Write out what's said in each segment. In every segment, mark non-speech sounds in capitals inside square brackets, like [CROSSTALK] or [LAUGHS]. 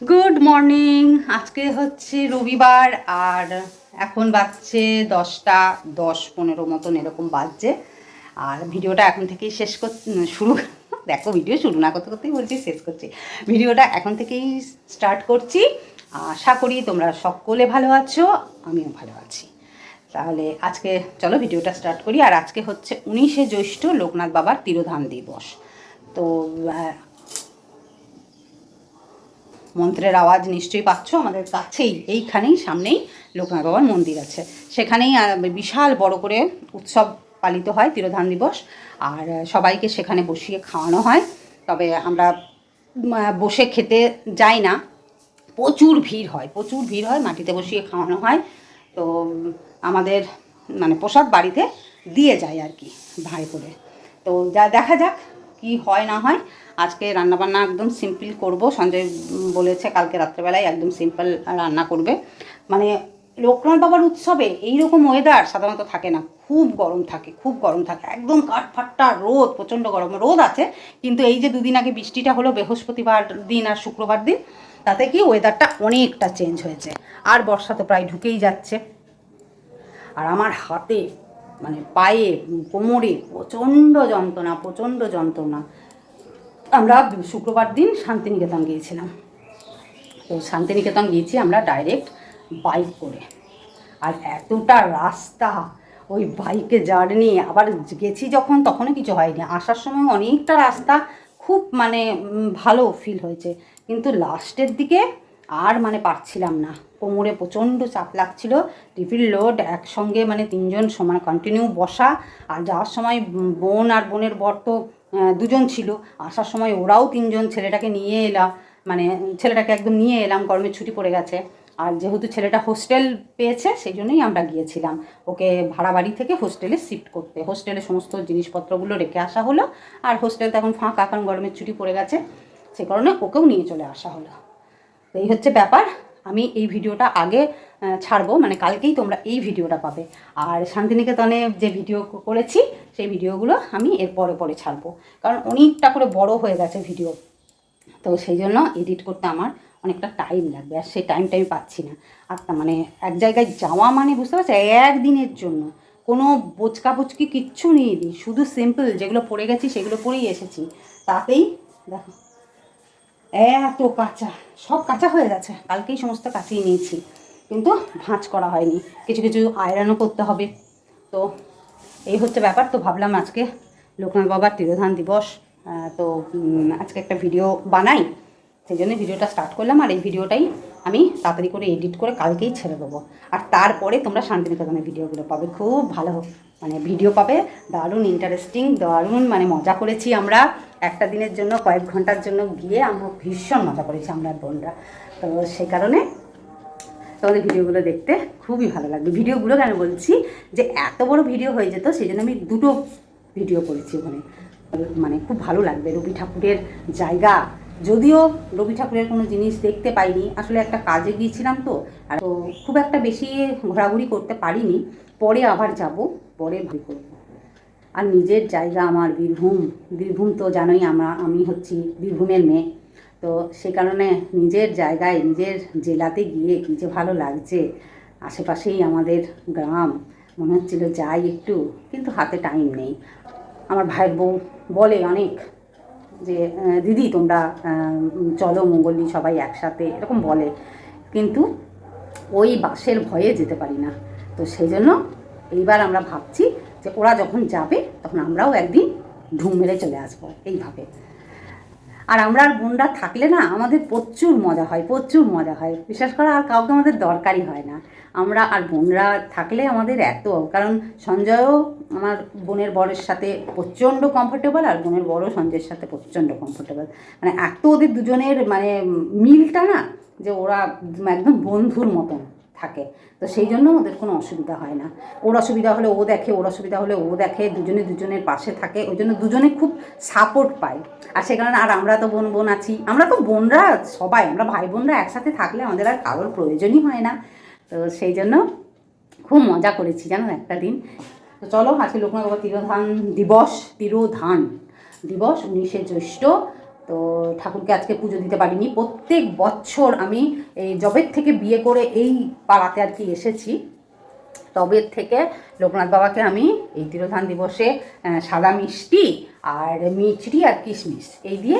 Good morning আজকে হচ্ছে রবিবার আর এখন বাজছে দশটা দশ পনেরো মতন এরকম বাজছে। আর ভিডিওটা এখন থেকেই শেষ কর, শুরু [LAUGHS] দেখো ভিডিও শুরু না করতে করতেই বলছি শেষ করছি। ভিডিওটা এখন থেকেই স্টার্ট করছি। আশা করি তোমরা সকলে ভালো আছো, আমিও ভালো আছি। তাহলে আজকে চলো ভিডিওটা স্টার্ট করি। আর আজকে হচ্ছে উনিশে জ্যৈষ্ঠ লোকনাথ বাবার তিরোধান দিবস। তো মন্ত্রের আওয়াজ নিশ্চয়ই পাচ্ছ, আমাদের কাছেই, এইখানেই সামনেই লোকনাথ বাবার মন্দির আছে। সেখানেই বিশাল বড় করে উৎসব পালিত হয়, তিরোধান দিবস। আর সবাইকে সেখানে বসিয়ে খাওয়ানো হয়। তবে আমরা বসে খেতে যাই না। প্রচুর ভিড় হয়, প্রচুর ভিড় হয়, মাটিতে বসিয়ে খাওয়ানো হয়। তো, আমাদের মানে প্রসাদ বাড়িতে দিয়ে যায় আর কি ভাই করে তো, যা দেখা যাক কি হয় না হয়। আজকে রান্নাবান্না একদম সিম্পল করব। সঞ্জয় বলেছে কালকে রাত্রেবেলায় একদম সিম্পল রান্না করবে। মানে লোকনাথ বাবার উৎসবে এইরকম ওয়েদার সাধারণত থাকে না। খুব গরম থাকে, খুব গরম থাকে। একদম কাঠফাট্টা রোদ, প্রচণ্ড গরম। রোদ আছে, কিন্তু এই যে দুদিন আগে বৃষ্টিটা হলো বৃহস্পতিবার দিন আর শুক্রবার দিন, তাতে কি ওয়েদারটা অনেকটা চেঞ্জ হয়েছে। আর বর্ষা তো প্রায় ঢুকেই যাচ্ছে। আর আমার হাতে মানে পায়ে, কোমরে প্রচণ্ড যন্ত্রণা প্রচণ্ড যন্ত্রণা। আমরা শুক্রবার দিন শান্তিনিকেতন গিয়েছিলাম। তো শান্তিনিকেতন গিয়েছি আমরা ডাইরেক্ট বাইক করে। আর এতটা রাস্তা, ওই বাইকে জার্নি আবার গেছি যখন তখনও কিছু হয়নি। আসার সময় অনেকটা রাস্তা খুব মানে ভালো ফিল হয়েছে। কিন্তু লাস্টের দিকে আর মানে পারছিলাম না। কোমরে প্রচণ্ড চাপ লাগছিল, টিফিন লোড একসঙ্গে মানে তিনজন সমান কন্টিনিউ বসা। আর যাওয়ার সময় বোন আর বোনের বর তো দুজন ছিল। আসার সময় ওরাও তিনজন ছেলেটাকে নিয়ে এলাম মানে ছেলেটাকে একদম নিয়ে এলাম, গরমের ছুটি পড়ে গেছে। আর যেহেতু ছেলেটা হোস্টেল পেয়েছে সেই জন্যই আমরা গিয়েছিলাম। ওকে ভাড়া বাড়ি থেকে হোস্টেলে শিফট করতে। হোস্টেলে সমস্ত জিনিসপত্রগুলো রেখে আসা হলো। আর হোস্টেল তো এখন ফাঁকা, কারণ গরমের ছুটি পড়ে গেছে। সে কারণে ওকেও নিয়ে চলে আসা হলো। তো এই হচ্ছে ব্যাপার। আমি এই ভিডিওটা আগে ছাড়বো। মানে কালকেই তোমরা এই ভিডিওটা পাবে। আর শান্তিনিকেতনে যে ভিডিও করেছি সেই ভিডিওগুলো আমি এর পরে পরে ছাড়বো। কারণ অনেকটা করে বড় হয়ে গেছে ভিডিও। তো সেই জন্য এডিট করতে আমার অনেকটা টাইম লাগবে, আর সেই টাইমটা আমি পাচ্ছি না। আর মানে এক জায়গায় যাওয়া মানে বুঝতে পারছি? একদিনের জন্য। কোনো বোচকা বুচকি কিচ্ছু নিয়ে দিই শুধু সিম্পল যেগুলো পড়ে গেছি সেগুলো পরেই এসেছি। তাতেই দেখো, এত কাঁচা। সব কাঁচা হয়ে গেছে। কালকেই সমস্ত কাঁচিয়ে নিয়েছি। কিন্তু ভাঁজ করা হয়নি। কিছু কিছু আয়রনও করতে হবে। তো এই হচ্ছে ব্যাপার। তো ভাবলাম আজকে লোকনাথ বাবার তিরোধান দিবস তো আজকে একটা ভিডিও বানাই। সেই জন্য ভিডিওটা স্টার্ট করলাম আর এই ভিডিওটাই আমি তাড়াতাড়ি করে এডিট করে কালকেই ছেড়ে দেবো। আর তারপরে তোমরা শান্তিনিকেতনের ভিডিওগুলো পাবে। খুব ভালো মানে ভিডিও পাবে। দারুণ ইন্টারেস্টিং দারুণ মানে মজা করেছি আমরা। একটা দিনের জন্য, কয়েক ঘণ্টার জন্য গিয়ে আমরা ভীষণ মজা করেছি আমরা বোনরা। তো সেই কারণে তোমাদের ভিডিওগুলো দেখতে খুবই ভালো লাগবে। ভিডিওগুলো কেন বলছি যে এত বড় ভিডিও হয়ে যেত সেই জন্য আমি দুটো ভিডিও করেছি ওখানে। মানে খুব ভালো লাগবে রবি ঠাকুরের জায়গা। যদিও রবি ঠাকুরের কোনো জিনিস দেখতে পাইনি, আসলে একটা কাজে গিয়েছিলাম তো, আর তো খুব একটা বেশি ঘোরাঘুরি করতে পারিনি। পরে আবার যাব, পরে ভাই করব। আর নিজের জায়গা আমার বীরভূম। বীরভূম তো জানোই আমরা, আমি হচ্ছি বীরভূমের মেয়ে। তো সে কারণে নিজের জায়গায়, নিজের জেলাতে গিয়ে কী যে ভালো লাগছে, আশেপাশেই আমাদের গ্রাম, মনে হচ্ছিল যাই একটু, কিন্তু হাতে টাইম নেই। আমার ভাইয়ের বউ বলে অনেক যে দিদি তোমরা চলো মঙ্গলি সবাই একসাথে, এরকম বলে। কিন্তু ওই বাসের ভয়ে যেতে পারি না। তো সেই জন্য এইবার আমরা ভাবছি যে, ওরা যখন যাবে, তখন আমরাও একদিন ঢুম মেরে চলে আসব, এইভাবে। আর আমরা আর বোনরা থাকলে না আমাদের প্রচুর মজা হয়, প্রচুর মজা হয়। বিশ্বাস করা, আর কাউকে আমাদের দরকারই হয় না। আমরা আর বোনরা থাকলে আমাদের এত, কারণ সঞ্জয়ও আমার বোনের বরের সাথে প্রচণ্ড কমফোর্টেবল আর বোনের বড়ও সঞ্জয়ের সাথে প্রচণ্ড কমফোর্টেবল মানে এত ওদের দুজনের মানে মিলটা না, যে ওরা একদম বন্ধুর মতন। থাকে। তো সেই জন্য ওদের কোনো অসুবিধা হয় না। ওর অসুবিধা হলে ও দেখে, ওর অসুবিধা হলে ও দেখে, দুজনে দুজনের পাশে থাকে। ওই জন্য দুজনে খুব সাপোর্ট পায়। আর সে কারণে আর আমরা তো বোন বোন আছি। আমরা তো বোনরা সবাই, আমরা ভাই বোনরা একসাথে থাকলে আমাদের আর কারোর প্রয়োজনই হয় না। তো সেই জন্য খুব মজা করেছি, জানো একটা দিন। তো চলো, আজকে লোকনাথ বাবা তিরোধান দিবস তিরোধান দিবস, উনিশে জ্যৈষ্ঠ তো ঠাকুরকে আজকে পুজো দিতে পারিনি। প্রত্যেক বছর আমি এই জবের থেকে বিয়ে করে এই পাড়াতে আর কি এসেছি। তবে থেকে লোকনাথ বাবাকে আমি এই তিরোধান দিবসে সাদা মিষ্টি আর মিচড়ি আর কিশমিশ এই দিয়ে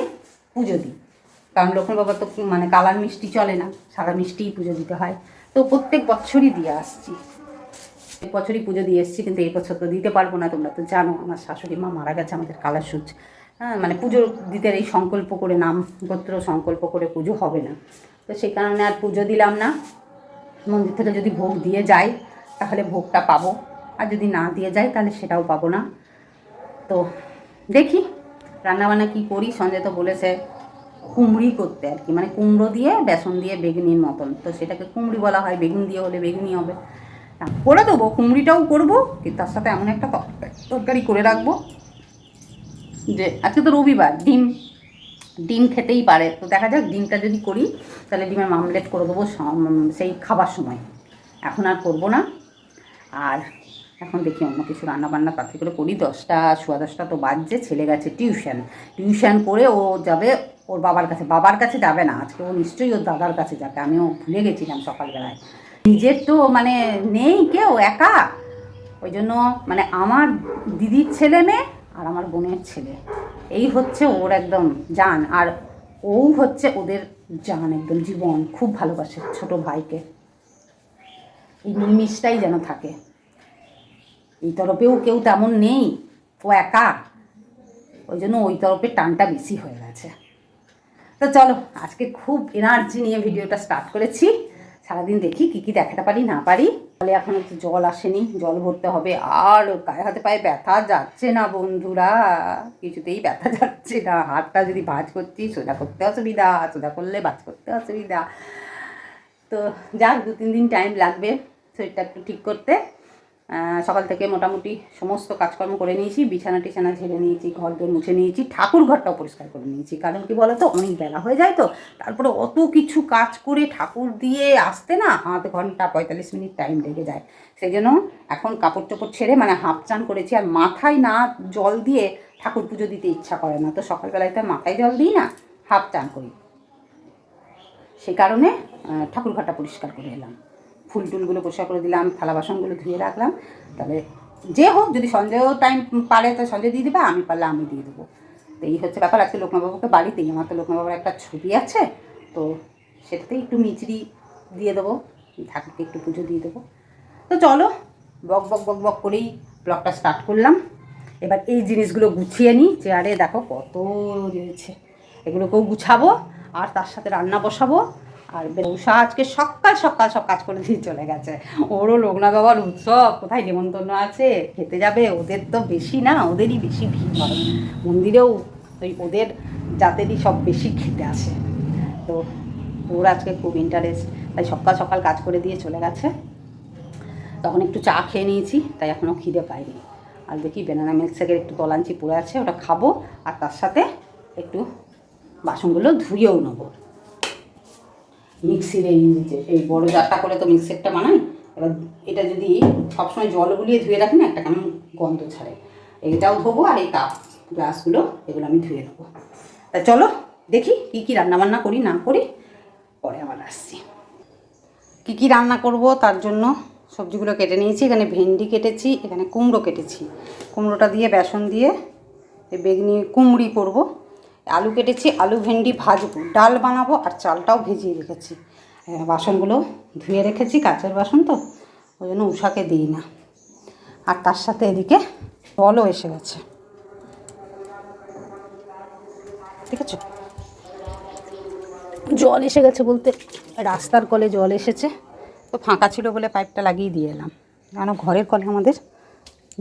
পুজো দিই। কারণ লোকনাথ বাবা তো মানে কালার মিষ্টি চলে না, সাদা মিষ্টিই পুজো দিতে হয়। তো প্রত্যেক বছরই দিয়ে আসছি। এই বছরই পুজো দিয়ে এসেছি, কিন্তু এই বছর তো দিতে পারব না, তোমরা তো জানো, আমার শাশুড়ি মা মারা গেছে, আমাদের কালার সূচ। হ্যাঁ মানে পুজো দিতে এই সংকল্প করে নাম গোত্র সংকল্প করে পুজো হবে না। তো সেই কারণে আর পুজো দিলাম না। মন্দির থেকে যদি ভোগ দিয়ে যায় তাহলে ভোগটা পাবো। আর যদি না দিয়ে যায় তাহলে সেটাও পাবো না। তো দেখি রান্নাবান্না কি করি। সঞ্জয় তো বলেছে কুমড়ি করতে আর কি। মানে কুমড়ো দিয়ে, বেসন দিয়ে, বেগুনির মতন। তো সেটাকে কুমড়ি বলা হয়। বেগুন দিয়ে হলে বেগুনি হবে। করে দেবো। কুমড়িটাও করব তার সাথে এমন একটা তরকারি করে রাখব। যে আজকে তো রবিবার, ডিম ডিম খেতেই পারে। তো দেখা যাক, ডিমটা যদি করি, তাহলে ডিমের মামলেট করে দেবো সেই খাবার সময়। এখন আর করব না। আর এখন দেখি অন্য কিছু রান্না বান্না তাতে করে করি। দশটা, সোয়া দশটা তো বাজছে, ছেলে গেছে টিউশন। টিউশন করে ও যাবে, ওর বাবার কাছে। বাবার কাছে যাবে না, আজকে ও নিশ্চয়ই ওর দাদার কাছে যাবে। আমিও ভুলে গেছিলাম সকালবেলায়। নিজের তো মানে নেই কেউ, একা। ওই জন্য মানে আমার দিদির ছেলে মেয়ে আর আমার বোনের ছেলে। এই হচ্ছে ওর একদম জান। আর ও হচ্ছে ওদের জান একদম, জীবন। খুব ভালোবাসে ছোট ভাইকে। এই মিলমিশটাই যেন থাকে। এই তরফেও কেউ তেমন নেই। ও একা। ওই জন্য ওই তরফের টানটা বেশি হয়ে গেছে। তো চলো, আজকে খুব এনার্জি নিয়ে ভিডিওটা স্টার্ট করেছি। সারাদিন দেখি কী কী দেখাতে পারি, না পারি। তাহলে এখনও তো জল আসেনি, জল ভরতে হবে। আর গায়ে হাতে পায়ে ব্যথা যাচ্ছে না বন্ধুরা, কিছুতেই ব্যথা যাচ্ছে না। হাতটা যদি ভাজ করছি সোজা করতে অসুবিধা, সোজা করলে ভাজ করতে অসুবিধা। তো যাক দু তিন দিন টাইম লাগবে শরীরটা একটু ঠিক করতে। সকাল থেকে মোটামুটি সমস্ত কাজকর্ম করে নিয়েছি, বিছানা টিছানা ঝেড়ে নিয়েছি, ঘর দোর মুছে নিয়েছি, ঠাকুর ঘরটাও পরিষ্কার করে নিয়েছি। কারণ কি বলতো, অনেক বেলা হয়ে যায় তো, তারপরে অত কিছু কাজ করে ঠাকুর দিয়ে আসতে না আধ ঘণ্টা, পঁয়তাল্লিশ মিনিট টাইম লেগে যায়। সেই জন্য এখন কাপড় চোপড় ছেড়ে মানে হাফ চান করেছি, আর মাথায় না জল দিয়ে ঠাকুর পুজো দিতে ইচ্ছা করে না। তো সকালবেলায় তো মাথায় জল দিই না, হাফ চান করি। সে কারণে ঠাকুর ঘরটা পরিষ্কার করে এলাম। ফুল টুলগুলো পরিষ্কার করে দিলাম, থালা বাসনগুলো ধুয়ে রাখলাম। তাহলে যে হোক, যদি সঞ্জয়ও টাইম পারে তো সঞ্জয় দিয়ে দেবে, আমি পারলে আমি দিয়ে দেবো। তো এই হচ্ছে ব্যাপার, আজকে লোকনাথবাবুকে বাড়িতেই, আমার তো লোকনাথবাবুর একটা ছবি আছে, তো সেটাতেই একটু মিচড়ি দিয়ে দেবো, ঠাকুরকে একটু পুজো দিয়ে দেবো। তো চলো, বক বক বক বক করেই ব্লগটা স্টার্ট করলাম। এবার এই জিনিসগুলো গুছিয়ে নিই, চেয়ারে দেখো কত রয়েছে। এগুলোকেও গুছাবো, আর তার সাথে রান্না বসাবো। আর উষা আজকে সকাল সকাল সব কাজ করে দিয়ে চলে গেছে। ওরও লোকনাথ বাবার উৎসব, কোথায় নেমন্তন্ন আছে? খেতে যাবে? ওদের তো বেশি না, ওদেরই বেশি ভিড় হয়। মন্দিরেও ওই ওদের জাতেরই সব বেশি খেতে আসে। তো ওর আজকে খুব ইন্টারেস্ট তাই সকাল সকাল কাজ করে দিয়ে চলে গেছে। তখন একটু চা খেয়ে নিয়েছি, তাই এখনও খিদে পাইনি। আর দেখি বেনানা মিল্কশেকের একটু তলাঞ্চি পড়ে আছে, ওটা খাব। আর তার সাথে একটু বাসনগুলো ধুয়েও নেব। মিক্সির এই যে এই বড় জারটা করে তো মিক্সিরটা বানাই? এবার এটা যদি সবসময় জল গুলিয়ে ধুয়ে রাখি না, একটা কেমন গন্ধ ছাড়ে। এইটাও ধোবো আর এই কাপ গ্লাসগুলো, এগুলো আমি ধুয়ে নেব। তা চলো, দেখি কী কী রান্নাবান্না করি, না করি, পরে আবার আসছি। কী কী রান্না করব, তার জন্য সবজিগুলো কেটে নিয়েছি। এখানে ভেন্ডি কেটেছি, এখানে কুমড়ো কেটেছি। কুমড়োটা দিয়ে, বেসন দিয়ে বেগনি, কুমড়ি করব। আলু কেটেছি, আলু, ভেন্ডি ভাজবো। ডাল বানাবো আর চালটাও ভেজিয়ে রেখেছি। বাসনগুলো ধুয়ে রেখেছি, কাঁচের বাসন তো, ওই জন্য উষাকে দিই না। আর তার সাথে এদিকে জলও এসে গেছে। ঠিক আছে জল এসে গেছে বলতে। রাস্তার কলে জল এসেছে। তো ফাঁকা ছিল বলে পাইপটা লাগিয়ে দিয়ে এলাম। কেন ঘরের কলে আমাদের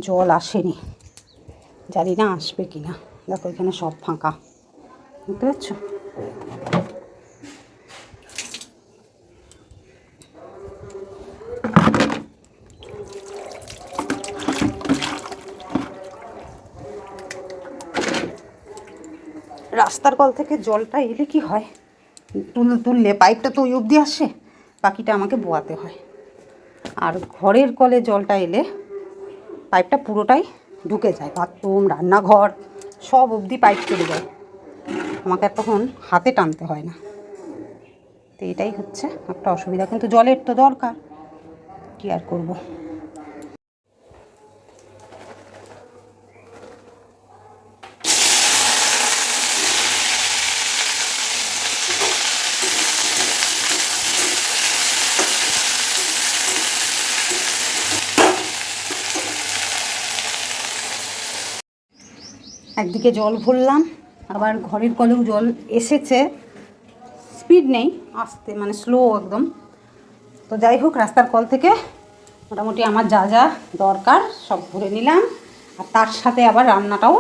জল আসেনি। জানি না আসবে কি না দেখো, এখানে সব ফাঁকা। বুঝতে পারছ রাস্তার কল থেকে জলটা এলে কি হয়? তুল, তুললে পাইপটা তো ওই অবধি আসে, বাকিটা আমাকে বোয়াতে হয়। আর ঘরের কলে জলটা এলে পাইপটা পুরোটাই ঢুকে যায়, বাথরুম, রান্নাঘর, সব অবধি পাইপ চলে যায়। আমাকে তখন হাতে টানতে হয় না। তো এটাই হচ্ছে একটা অসুবিধা। কিন্তু জলের তো দরকার। কী আর করব? একদিকে জল ভরলাম আবার ঘরের কলেও জল এসেছে। স্পিড নেই, আসতে মানে স্লো একদম। তো যাই হোক, রাস্তার কল থেকে মোটামুটি আমার যা যা দরকার সব ভরে নিলাম। আর তার সাথে আবার রান্নাটাও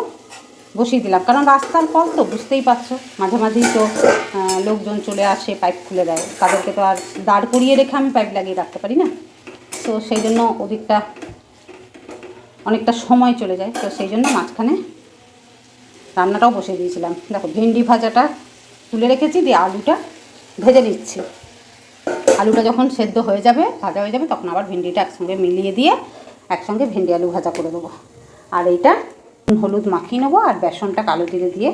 বসিয়ে দিলাম। কারণ রাস্তার কল তো বুঝতেই পারছ মাঝে মাঝেই তো লোকজন চলে আসে পাইপ খুলে দেয়। তাদেরকে তো আর দাঁড় করিয়ে রেখে আমি পাইপ লাগিয়ে রাখতে পারি না। তো সেই জন্য ওদিকটা অনেকটা সময় চলে যায়। তো সেই জন্য মাঝখানে রান্নাটাও বসিয়ে দিয়েছিলাম। দেখো, ভেন্ডি ভাজাটা তুলে রেখেছি, দিয়ে আলুটা ভেজে নিচ্ছি। আলুটা যখন সেদ্ধ হয়ে যাবে, ভাজা হয়ে যাবে, তখন আবার ভেন্ডিটা একসঙ্গে মিলিয়ে দিয়ে একসঙ্গে ভেন্ডি আলু ভাজা করে দেবো। আর এইটা হলুদ মাখিয়ে নেব, আর বেসনটা কালো জিরে দিয়ে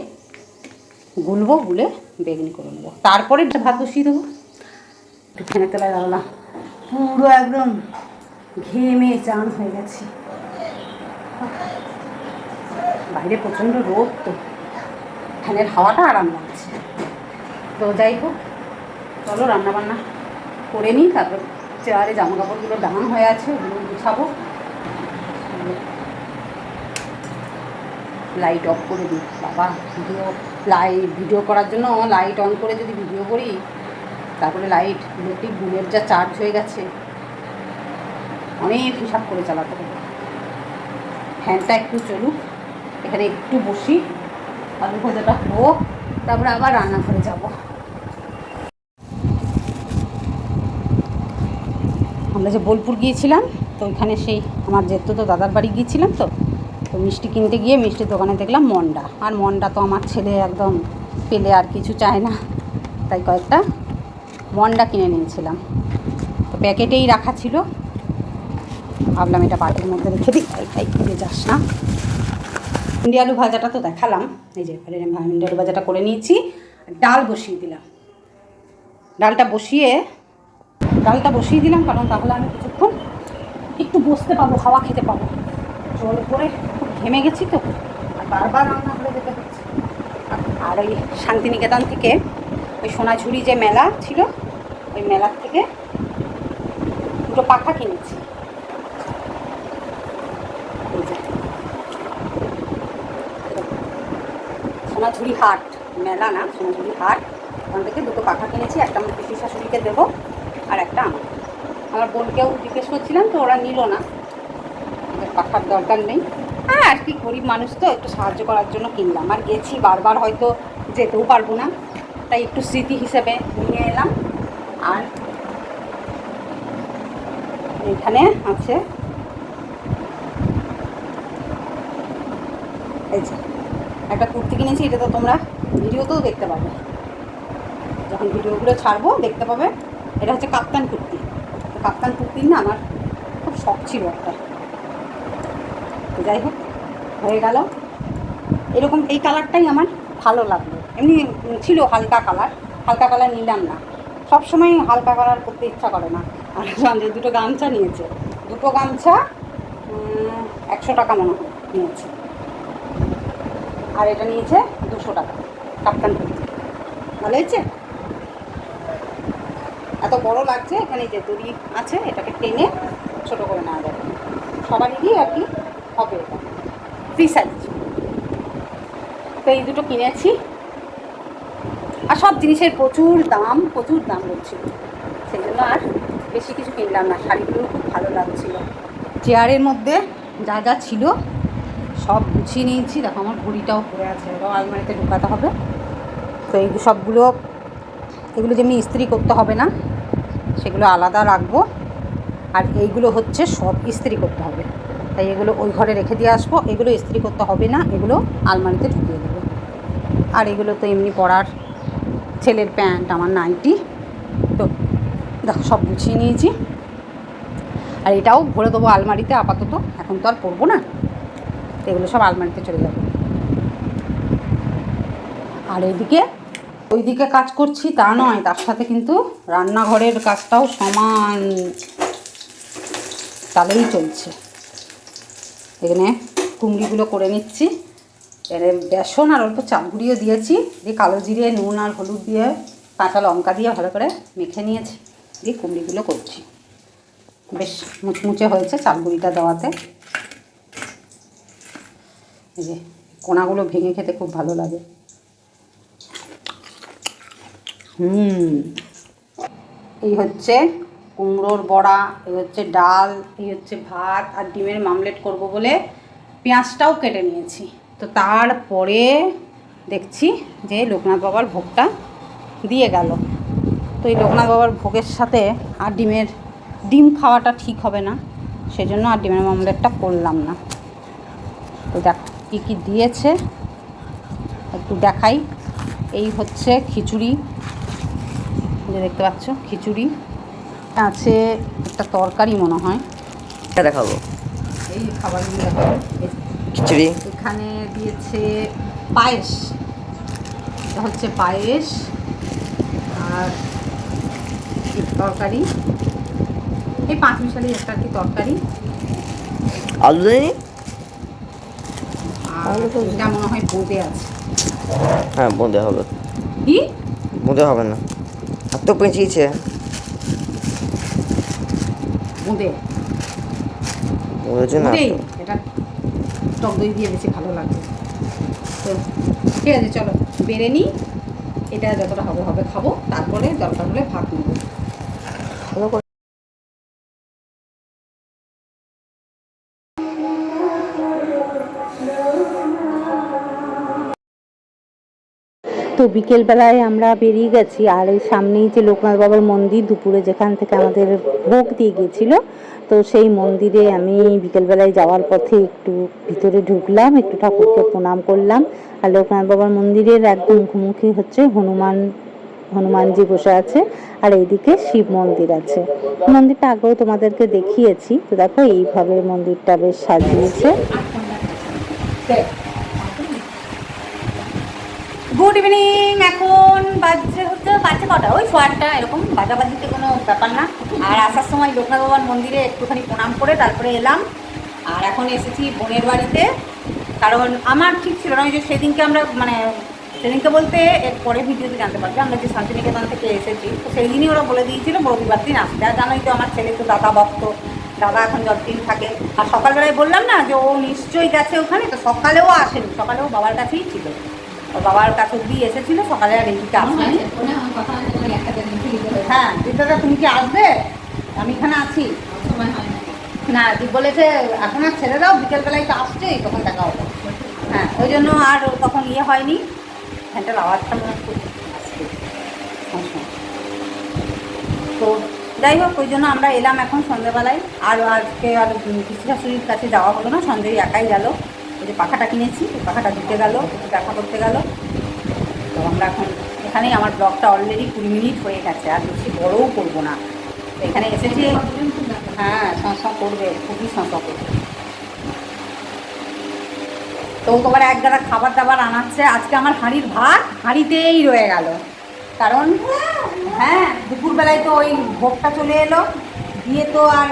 গুলবো, গুলে বেগনি করে নেব। তারপরে ভাত বসিয়ে দেবো। একটু তেলায় লাগালাম পুরো একদম ঘেমে চান হয়ে গেছে। বাইরে প্রচণ্ড রোদ তো। ফ্যানের হাওয়াটা আরাম লাগছে। তো যাই হোক, চলো রান্নাবান্না করে নিই, তারপর চেয়ারে জামা কাপড়গুলো দাম হয়ে আছে, ওগুলো গুছাবো। লাইট অফ করে দিই। বাবা, ভিডিও লাইট ভিডিও করার জন্য লাইট অন করে যদি ভিডিও করি, তারপরে লাইট, ইলেকট্রিক বিলের যা চার্জ হয়ে গেছে, অনেক হিসাব করে চালাতে হবে। ফ্যানটা একটু চলুক। এখানে একটু বসি। আলু ভাজাটা হোক তারপরে আবার রান্নাঘরে যাব। আমরা যে বোলপুর গিয়েছিলাম, তো ওইখানে সেই আমার যেহেতু তো দাদার বাড়ি গিয়েছিলাম তো তো মিষ্টি কিনতে গিয়ে মিষ্টির দোকানে দেখলাম মন্ডা। আর মন্ডা তো আমার ছেলে একদম পেলে আর কিছু চায় না। তাই কয়েকটা মন্ডা কিনে নিয়েছিলাম। তো প্যাকেটেই রাখা ছিল। ভাবলাম এটা বাটির মধ্যে রেখে দিই। তাই তাই, যাস না। ভেন্ডি আলু ভাজাটা তো দেখালাম। এই যে এবারে ভেন্ডি আলু ভাজাটা করে নিয়েছি। ডাল বসিয়ে দিলাম। ডালটা বসিয়ে ডালটা বসিয়ে দিলাম, কারণ তাহলে আমি কিছুক্ষণ একটু বসতে পাবো, হাওয়া খেতে পাবো। জল করে খুব ঘেমে গেছি তো, আর বারবার রান্না করে যেতে হচ্ছে। আর ওই শান্তিনিকেতন থেকে ওই সোনাঝুরি যে মেলা ছিল, ওই মেলার থেকে দুটো পাখা কিনেছি এই যে সোনাঝুরি হাট মেলা না, সোনাঝুরি হাট। ওখান থেকে দুটো পাখা কিনেছি, একটা আমার পিসি শাশুড়িকে দেবো আর একটা আমার। আমার বোনকেও জিজ্ঞেস করছিলাম, তো ওরা নিল না। পাখার দরকার নেই। হ্যাঁ আর কি গরিব মানুষ তো, একটু সাহায্য করার জন্য কিনলাম। আর গেছি, বারবার হয়তো যেতেও পারব না। তাই একটু স্মৃতি হিসেবে নিয়ে এলাম। আর এখানে আছে এই যে। একটা কুর্তি কিনেছি, এটা তো তোমরা ভিডিওতেও দেখতে পাবে। যখন ভিডিওগুলো ছাড়বো, দেখতে পাবে। এটা হচ্ছে কাপ্তান কুর্তি। কাপ্তান কুর্তির না আমার খুব শখ ছিল একটা। যাই হোক, হয়ে গেল। এরকম এই কালারটাই আমার ভালো লাগল। এমনি ছিল হালকা কালার হালকা কালার নিলাম না। সব সময় হালকা কালার করতে ইচ্ছা করে না। আর সঞ্জয় দুটো গামছা নিয়েছে। দুটো গামছা একশো টাকা মনে হয় নিয়েছে। আর এটা নিয়েছে দুশো টাকা, কাপ্তান ভালো হয়েছে? এত বড় লাগছে, এখানে যে দড়ি আছে, এটাকে টেনে ছোট করে নেওয়া যাবে। সবারই আর কি হবে এটা। ফ্রি সাইজ তো এই দুটো কিনেছি। আর সব জিনিসের প্রচুর দাম প্রচুর দাম বলছিল সেই জন্য আর বেশি কিছু কিনলাম না। শাড়িগুলো খুব ভালো লাগছিল। চেয়ারের মধ্যে যা যা ছিল সব গুছিয়ে নিয়েছি। দেখো, আমার ঘড়িটাও পড়ে আছে। এটাও আলমারিতে ঢুকাতে হবে। তো এই সবগুলো, এগুলো যেমনি ইস্ত্রি করতে হবে না, সেগুলো আলাদা রাখব। আর এইগুলো হচ্ছে সব ইস্ত্রি করতে হবে। তাই এগুলো ওই ঘরে রেখে দিয়ে আসব। এগুলো ইস্ত্রি করতে হবে না, এগুলো আলমারিতে ঢুকিয়ে দেবো। আর এগুলো তো এমনি পরার ছেলের প্যান্ট, আমার নাইটি। তো দেখো, সব গুছিয়ে নিয়েছি। আর এটাও ভরে দেবো আলমারিতে, আপাতত। এখন তো আর পরবো না। তো এগুলো সব আলমারিতে চলে যাবে। আর এদিকে ওইদিকে কাজ করছি তা নয়, তার সাথে কিন্তু রান্নাঘরের কাজটাও সমান তালেই চলছে। এখানে কুমড়িগুলো করে নিচ্ছি। এর বেসন আর অল্প চাল গুঁড়িও দিয়েছি, দিয়ে কালো জিরে, নুন আর হলুদ দিয়ে কাঁচা লঙ্কা দিয়ে ভালো করে মেখে নিয়েছি, দিয়ে কুমড়িগুলো করছি। বেশ মুচমুচে হয়েছে চাল গুঁড়িটা দেওয়াতে। যে কোনাগুলো ভেঙে খেতে খুব ভালো লাগে। হুম। এই হচ্ছে কুমড়োর বড়া, এই হচ্ছে ডাল, এই হচ্ছে ভাত আর ডিমের মামলেট করব বলে পেঁয়াজটাও কেটে নিয়েছি। তো তারপরে দেখছি যে লোকনাথ বাবার ভোগটা দিয়ে গেল। তো এই লোকনাথ বাবার ভোগের সাথে আর ডিমের, ডিম খাওয়াটা ঠিক হবে না, সেজন্য আর ডিমের মামলেটটা করলাম না। তো দেখ কী কী দিয়েছে একটু দেখাই। এই হচ্ছে খিচুড়ি। যে দেখতে পাচ্ছ খিচুড়ি। আছে একটা তরকারি মনে হয়। এটা দেখাবো। এই খাবারগুলো দেখো এ- খিচুড়ি। এখানে দিয়েছে পায়েস। এটা হচ্ছে পায়েস আর তরকারি। এই পাঁচ মিশালি একটা কি তরকারি। আলু দেয়নি? আর এটা মনে হয় বোঁদে আছে। হ্যাঁ বোঁদে হবে। কি? বোঁদে হবে না। আর তো পেঁচিয়েছে। বোঁদে? বলেছে না। এটা টক দই দিয়ে বেশি ভালো লাগবে তো ঠিক আছে চলো বেড়ে নিই। এটা যতটা হবে হবে খাব। তারপরে দরকার হলে ভাত নেব। ভালো করে তো বিকেলবেলায় আমরা বেরিয়ে গেছি আর এই সামনেই যে লোকনাথ বাবার মন্দির, দুপুরে যেখান থেকে আমাদের ভোগ দিয়ে গিয়েছিল, তো সেই মন্দিরে আমি বিকেলবেলায় যাওয়ার পথে একটু ভিতরে ঢুকলাম, একটু ঠাকুরকে প্রণাম করলাম। আর লোকনাথ বাবার মন্দিরের একদম মুখোমুখি হচ্ছে হনুমান, হনুমানজি বসে আছে, আর এইদিকে শিব মন্দির আছে। মন্দিরটা আগেও তোমাদেরকে দেখিয়েছি। তো দেখো, এইভাবে মন্দিরটা বেশ সাজিয়েছে। গুড ইভিনিং এখন বাজছে হচ্ছে বাজছে কটা? ওই সোয়ারটা এরকম বাজাবাজিতে কোনো ব্যাপার না। আর আসার সময় লোকনাথ বাবার মন্দিরে একটুখানি প্রণাম করে তারপরে এলাম। আর এখন এসেছি বোনের বাড়িতে। কারণ আমার ঠিক ছিল না, ওই যে সেদিনকে আমরা মানে সেদিনকে বলতে এর পরে ভিডিওতে জানতে পারবে, আমরা যে শান্তিনিকেতন থেকে এসেছি। তো সেই দিনই ওরা বলে দিয়েছিল রবিবার দিন আসতে আর জানোই তো আমার ছেলে তো দাদা, ভক্ত, দাদা এখন যতদিন থাকে। আর সকালবেলায় বললাম না যে ও নিশ্চয়ই গেছে ওখানে, তো সকালেও আসেনি, সকালেও বাবার কাছেই ছিল। বাবার কাছে অব্দি এসেছিল, সকালে আর এদিকে আসেনি হ্যাঁ দিদাদা, তুমি কি আসবে? আমি এখানে আছি। না তুই বলেছে, এখন আর ছেড়ে দাও, বিকেলবেলায় তো আসছেই, তখন দেখা হবে। হ্যাঁ ওই জন্য আর তখন ইয়ে হয়নি। ফ্যানটার আওয়াজটা মনে হচ্ছে আসছে। তো যাই হোক, ওই জন্য আমরা এলাম এখন সন্ধ্যেবেলায়। আর আজকে আর পিসি শাশুড়ির কাছে যাওয়া হলো না, সঞ্জয় একাই গেল। ওই যে পাখাটা কিনেছি ওই পাখাটা দিতে গেল, দেখা করতে গেল। তো আমরা এখন এখানেই, আমার ব্লগটা অলরেডি কুড়ি মিনিট হয়ে গেছে, আর বেশি বড়ও করব না। এখানে এসেছি হ্যাঁ সংস্থা করবে, খুবই সংস্থা করবে। তো তোমার এক গাদা খাবার দাবার আনাচ্ছে। আজকে আমার হাঁড়ির ভাত হাঁড়িতেই রয়ে গেল। কারণ হ্যাঁ দুপুরবেলায় তো ওই ভোগটা চলে এলো। দিয়ে তো আর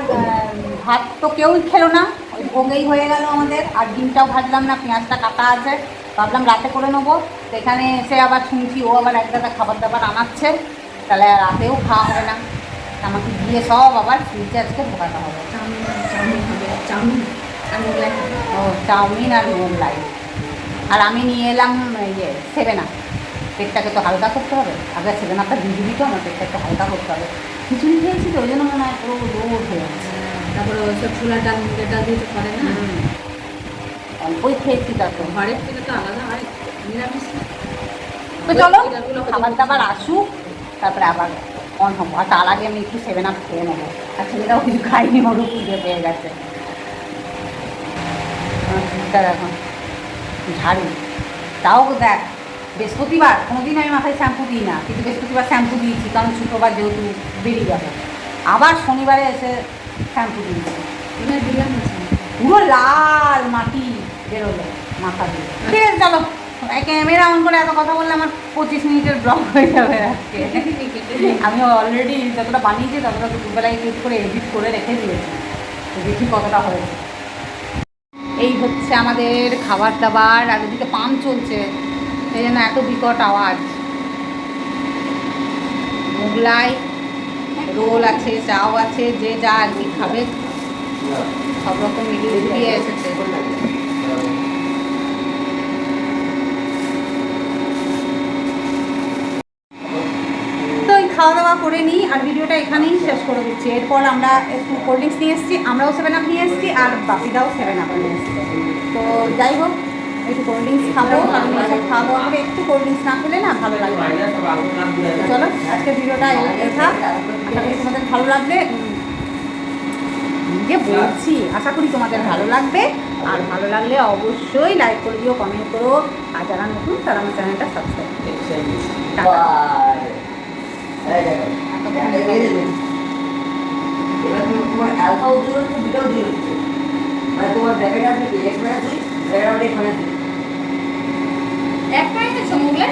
ভাত তো কেউই খেলো না। ভোগেই হয়ে গেল আমাদের। আর ডিমটাও ভাজলাম না, পেঁয়াজটা কাটা আছে। ভাবলাম রাতে করে নেব। তো এখানে এসে আবার শুনছি, ও আবার এক গাদা খাবার দাবার আনাচ্ছে। তাহলে রাতেও খাওয়া হবে না। আমাকে দিয়ে সব আবার ফ্রিজে আজকে ঢোকাতে হবে। ও, চাউমিন আর মোগলাই আর আমি নিয়ে এলাম ইয়ে সেভেন আপ পেটটাকে তো হালকা করতে হবে। আগে সেভেন আপটা দিয়ে দিবি তো, আমার পেটটা একটু হালকা করতে হবে। খিচুড়ি খেয়েছি তো, ওই জন্য মনে হয় পুরো লোড হয়ে আছে। তারপরে ওইসব ছোলা ডাল মুগের ডাল দিয়ে করে না অল্পই খেয়েছি তারপর? ঘরের থেকে তো আলাদা হয় নিরামিষ। তো চলো খাবার দাবার আসুক তারপরে আবার অন হব। আর তার আগে আমি একটু সেভেন আপ খেয়ে নেব। আর ছেলেরাও কিছু খাইনি ওরও পুজো পেয়ে গেছে। চুলটা ঝাড়ু। তাও দেখ বৃহস্পতিবার কোনোদিন আমি মাথায় শ্যাম্পু দিই না কিন্তু বৃহস্পতিবার শ্যাম্পু দিয়েছি কারণ শুক্রবার যেহেতু বেরিয়ে যাবে। আবার শনিবারে এসে শ্যাম্পু দিয়েছি এবার দিলাম পুরো লাল মাটি বেরোলো মাথা দিয়ে। ঠিক আছে চলো। ক্যামেরা অন করে এত কথা বললে আমার পঁচিশ মিনিটের ব্লগ হয়ে যাবে আজকে। আমি অলরেডি যতটা বানিয়েছি ততটা দুপুরবেলায় এডিট করে এডিট করে রেখে দিয়েছি। তো দেখি কতটা হয়েছে। এই হচ্ছে আমাদের খাবার দাবার আর ওদিকে পাম্প চলছে। সেই জন্য এত বিকট আওয়াজ। মোগলাই রোল আছে, চাও আছে, যে যা আর কি খাবে। সব রকম মিলিয়ে এসেছে। খাওয়া দাওয়া করে নিই আর ভিডিওটা এখানেই শেষ করে দিচ্ছি। এরপর আমরা একটু কোল্ড ড্রিঙ্কস নিয়ে এসেছি, আমরাও সেভেন আপ নিয়ে এসেছি আর বাপিদাও সেভেন আপ নিয়ে এসেছি। তো যাই হোক একটু কোল্ড ড্রিঙ্কস খাব কারণ খাওয়া দাওয়া করে একটু কোল্ড ড্রিঙ্কস না খেলে না ভালো লাগবে। চলো, আজকের ভিডিওটা আশা করি তোমাদের ভালো লাগবে যে বলছি, আশা করি তোমাদের ভালো লাগবে। আর ভালো লাগলে অবশ্যই লাইক করে দিও কমেন্ট করো। আর যারা নতুন, তারা আমার চ্যানেলটা সাবস্ক্রাইব এবার তোমার দিয়ে তোমার একটাই দেখছ মোগলাই